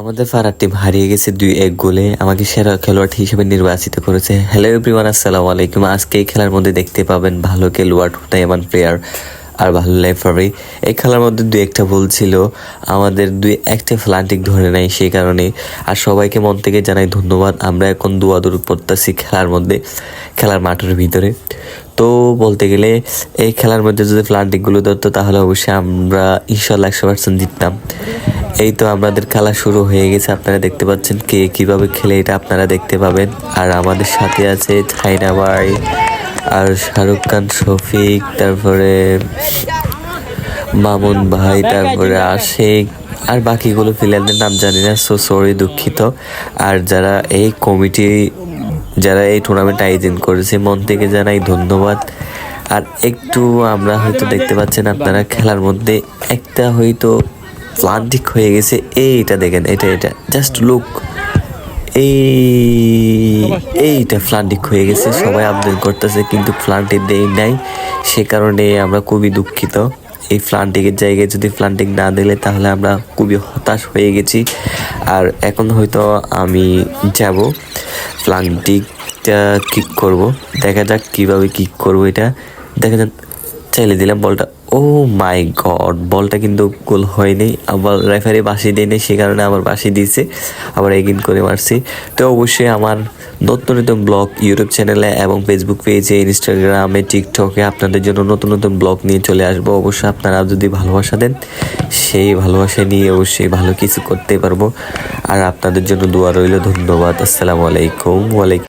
আমাদের ফারার টিম হারিয়ে গেছে দুই এক গোলে। আমাকে সেরা খেলোয়াড় হিসেবে নির্বাচিত করেছে। হ্যালো এভরিওয়ান আসসালামু আলাইকুম। আজকে এই খেলার মধ্যে দেখতে পাবেন ভালো খেলোয়াড় এমন প্লেয়ার আর ভালো লেফারি এই খেলার মধ্যে দুই একটা ভুল ছিল। আমাদের দুই একটা ফ্লান্টিক ধরে নাই সেই কারণে। আর সবাইকে মন থেকে জানাই ধন্যবাদ। আমরা এখন দুয়াদুর পড়তেছি খেলার মধ্যে, খেলার মাঠের ভিতরে। তো বলতে গেলে, এই খেলার মধ্যে যদি প্লান্টিকগুলো ধরতো, তাহলে অবশ্যই আমরা ইনশাল্লাহ একশো পার্সেন্ট জিততাম। এই তো আমাদের খেলা শুরু হয়ে গেছে। আপনারা দেখতে পাচ্ছেন কে কীভাবে খেলে এটা আপনারা দেখতে পাবেন। আর আমাদের সাথে আছে ছাইনা ভাই, আর শাহরুখ খান, শফিক, তারপরে মামুন ভাই, তারপরে আশেক, আর বাকিগুলো প্লেয়ারদের নাম জানি না সো সরি দুঃখিত। আর যারা এই কমিটি যারা এই টুর্নামেন্ট আয়োজন করেছে, মন থেকে জানাই ধন্যবাদ। আর একটু আমরা হয়তো দেখতে পাচ্ছেন আপনারা খেলার মধ্যে একটা হয়তো প্লান্টিক হয়ে গেছে। এইটা দেখেন, এটা এটা। জাস্ট লুক এই, এইটা ফ্লান্টিক হয়ে গেছে। সবাই আবেদন করতেছে, কিন্তু ফ্লান্টিক দেই নাই। সে কারণে আমরা খুবই দুঃখিত। এই ফ্লান্টিকের জায়গায় যদি ফ্লান্টিক না দিলে, তাহলে আমরা খুবই হতাশ হয়ে গেছি। আর এখন হয়তো আমি যাব। ফ্লান্টিকটা কিক করব। দেখা যাক কীভাবে কিক করব এটা। দেখা যাক, চাইলে দিলাম বলটা। ও মাই গড বলটা কিন্তু গোল হয়নি। আবার রেফারি বাসি দেয়নি সে কারণে আবার বাসি দিয়েছে। আবার এগিন করে মারছি। তো অবশ্যই আমার নতুন নতুন ব্লগ ইউটিউব চ্যানেলে এবং ফেসবুক পেজে ইনস্টাগ্রামে টিকটকে আপনাদের জন্য নতুন নতুন ব্লগ নিয়ে চলে আসব। অবশ্যই আপনারা যদি ভালোবাসা দেন, সেই ভালোবাসা নিয়ে অবশ্যই ভালো কিছু করতে পারব। আর আপনাদের জন্য দোয়া রইল, ধন্যবাদ। আসসালামু আলাইকুম, ওয়ালাইকুম